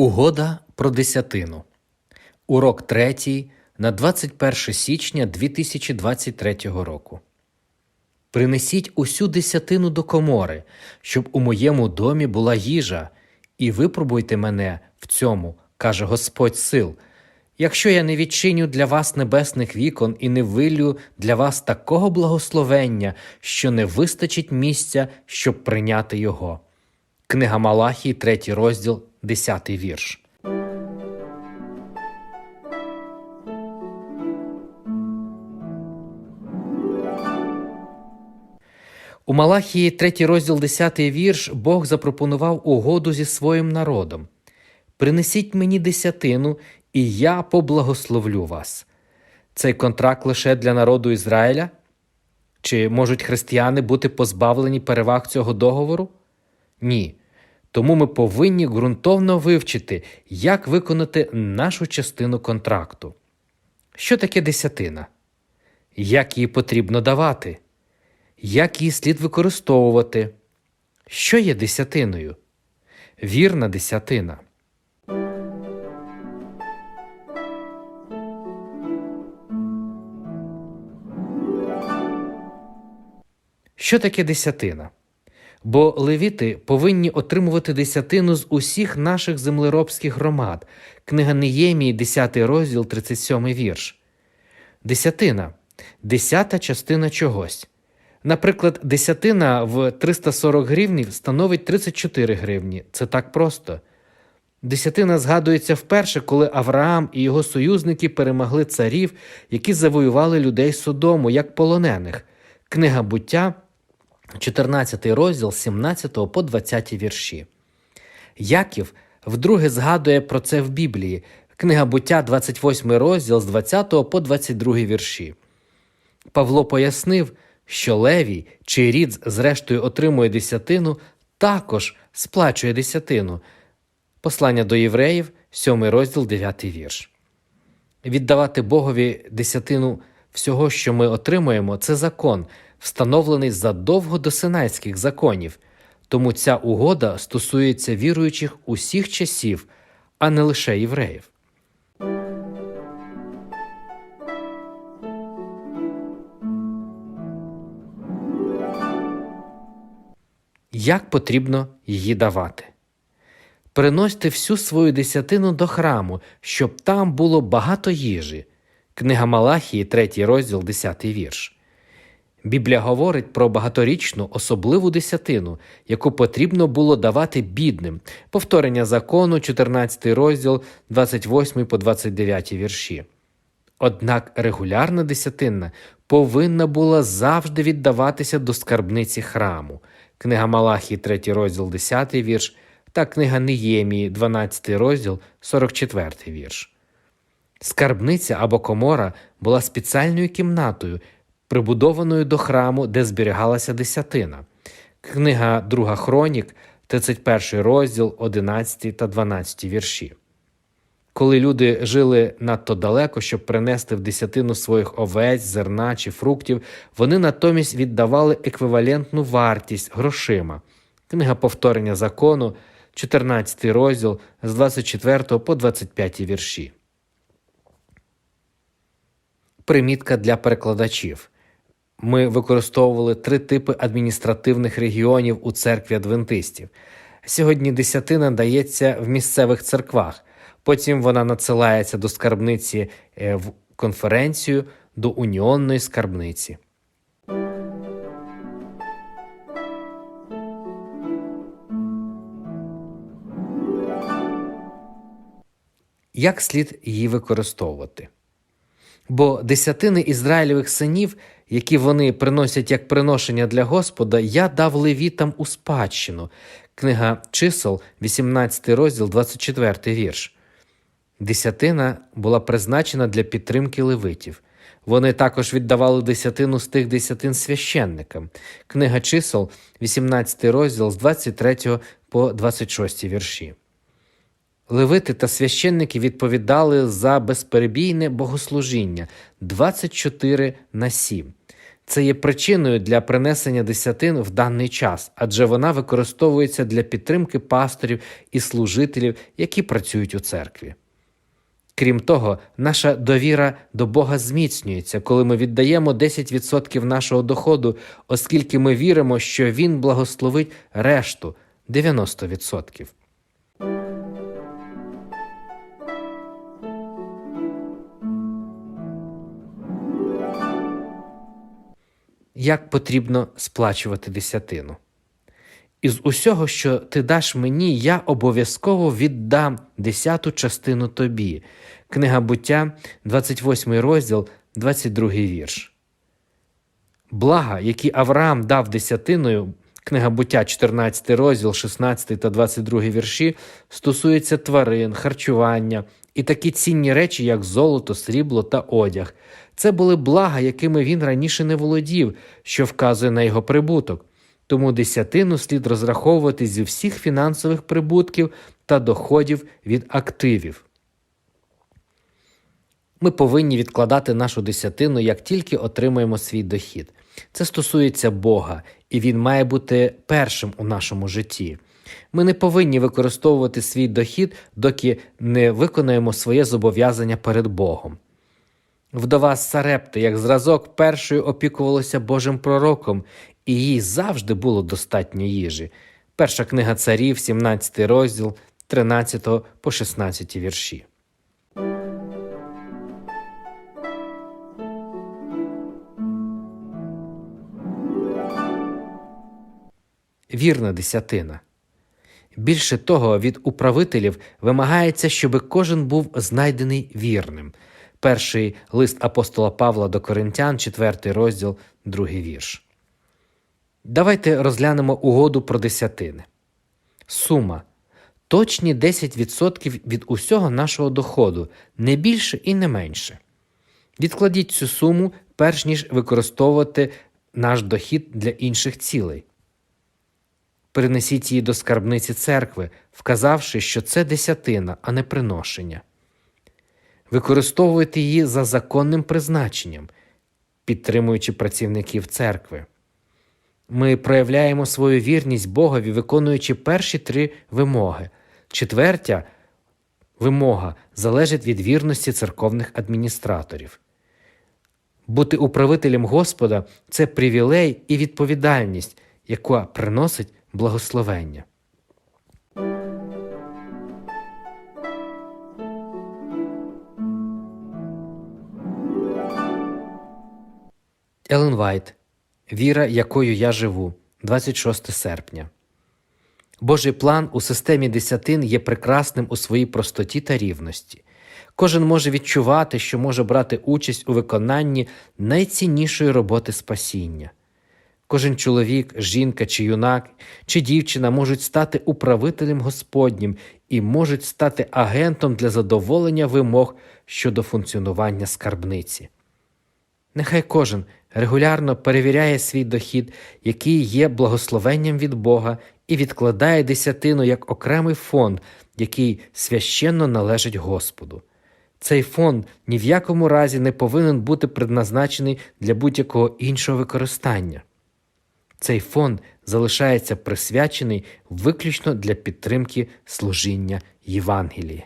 Угода про десятину. Урок третій на 21 січня 2023 року. Принесіть усю десятину до комори, щоб у моєму домі була їжа, і випробуйте мене в цьому, каже Господь сил. Якщо я не відчиню для вас небесних вікон і не вилю для вас такого благословення, що не вистачить місця, щоб прийняти його. Книга Малахії, 3 розділ, 10 вірш. У Малахії, 3 розділ, 10 вірш, Бог запропонував угоду зі своїм народом. Принесіть мені десятину, і я поблагословлю вас. Цей контракт лише для народу Ізраїля? Чи можуть християни бути позбавлені переваг цього договору? Ні. Тому ми повинні ґрунтовно вивчити, як виконати нашу частину контракту. Що таке десятина? Як її потрібно давати? Як її слід використовувати? Що є десятиною? Вірна десятина. Що таке десятина? Бо левіти повинні отримувати десятину з усіх наших землеробських громад. Книга Неємії, 10 розділ, 37 вірш. Десятина десята частина чогось. Наприклад, десятина в 340 гривнів становить 34 гривні. Це так просто. Десятина згадується вперше, коли Авраам і його союзники перемогли царів, які завоювали людей Содому як полонених. Книга буття, 14 розділ 17 по 20 вірші. Яків вдруге згадує про це в Біблії, книга буття, 28 розділ з 20 по 22 вірші. Павло пояснив, що Левій, чий рід зрештою отримує десятину, також сплачує десятину. Послання до євреїв, 7 розділ, 9 вірш. Віддавати Богові десятину всього, що ми отримуємо, це закон, встановлений задовго до синайських законів, тому ця угода стосується віруючих усіх часів, а не лише євреїв. Як потрібно її давати? Приносьте всю свою десятину до храму, щоб там було багато їжі. Книга Малахії, 3 розділ, 10 вірш. Біблія говорить про багаторічну особливу десятину, яку потрібно було давати бідним. Повторення закону, 14 розділ, 28 по 29 вірші. Однак регулярна десятина повинна була завжди віддаватися до скарбниці храму. Книга Малахії, 3 розділ, 10 вірш, та книга Неємії, 12 розділ, 44 вірш. Скарбниця або комора була спеціальною кімнатою, прибудованою до храму, де зберігалася десятина. Книга Друга Хронік, 31 розділ, 11 та 12 вірші. Коли люди жили надто далеко, щоб принести в десятину своїх овець, зерна чи фруктів, вони натомість віддавали еквівалентну вартість грошима. Книга повторення закону, 14 розділ з 24 по 25 вірші. Примітка для перекладачів. Ми використовували три типи адміністративних регіонів у церкві адвентистів. Сьогодні десятина дається в місцевих церквах, потім вона надсилається до скарбниці в конференцію до уніонної скарбниці. Як слід її використовувати? Бо десятини Ізраїльових синів, які вони приносять як приношення для Господа, я дав левітам у спадщину. Книга чисел, 18 розділ, 24 вірш. Десятина була призначена для підтримки левитів. Вони також віддавали десятину з тих десятин священникам. Книга чисел, 18 розділ з 23 по 26 вірші. Левити та священники відповідали за безперебійне богослужіння 24 на 7. Це є причиною для принесення десятин в даний час, адже вона використовується для підтримки пасторів і служителів, які працюють у церкві. Крім того, наша довіра до Бога зміцнюється, коли ми віддаємо 10% нашого доходу, оскільки ми віримо, що Він благословить решту 90%. Як потрібно сплачувати десятину? Із усього, що ти даш мені, я обов'язково віддам десяту частину тобі. Книга буття, 28 розділ, 22 вірш. Блага, які Авраам дав десятиною, книга буття, 14 розділ, 16 та 22 вірші, стосуються тварин, харчування і такі цінні речі, як золото, срібло та одяг. Це були блага, якими він раніше не володів, що вказує на його прибуток. Тому десятину слід розраховувати зі всіх фінансових прибутків та доходів від активів. Ми повинні відкладати нашу десятину, як тільки отримаємо свій дохід. Це стосується Бога, і Він має бути першим у нашому житті. Ми не повинні використовувати свій дохід, доки не виконаємо своє зобов'язання перед Богом. Вдова Сарепти, як зразок, першою опікувалася Божим пророком, і їй завжди було достатньо їжі. Перша книга царів, 17 розділ, 13 по 16 вірші. Вірна десятина. Більше того, від управителів вимагається, щоб кожен був знайдений вірним. Перший лист апостола Павла до Коринтян, 4 розділ, 2 вірш. Давайте розглянемо угоду про десятини. Сума точні 10% від усього нашого доходу, не більше і не менше. Відкладіть цю суму, перш ніж використовувати наш дохід для інших цілей. Перенесіть її до скарбниці церкви, вказавши, що це десятина, а не приношення. Використовуйте її за законним призначенням, підтримуючи працівників церкви. Ми проявляємо свою вірність Богові, виконуючи перші три вимоги. Четвертя вимога залежить від вірності церковних адміністраторів. Бути управителем Господа це привілей і відповідальність, яка приносить благословення. Елен Вайт Віра, якою я живу, 26 серпня. Божий план у системі десятин є прекрасним у своїй простоті та рівності. Кожен може відчувати, що може брати участь у виконанні найціннішої роботи спасіння. Кожен чоловік, жінка чи юнак, чи дівчина можуть стати управителем Господнім і можуть стати агентом для задоволення вимог щодо функціонування скарбниці. Нехай кожен регулярно перевіряє свій дохід, який є благословенням від Бога, і відкладає десятину як окремий фонд, який священно належить Господу. Цей фонд ні в якому разі не повинен бути предназначений для будь-якого іншого використання. Цей фонд залишається присвячений виключно для підтримки служіння Євангелії.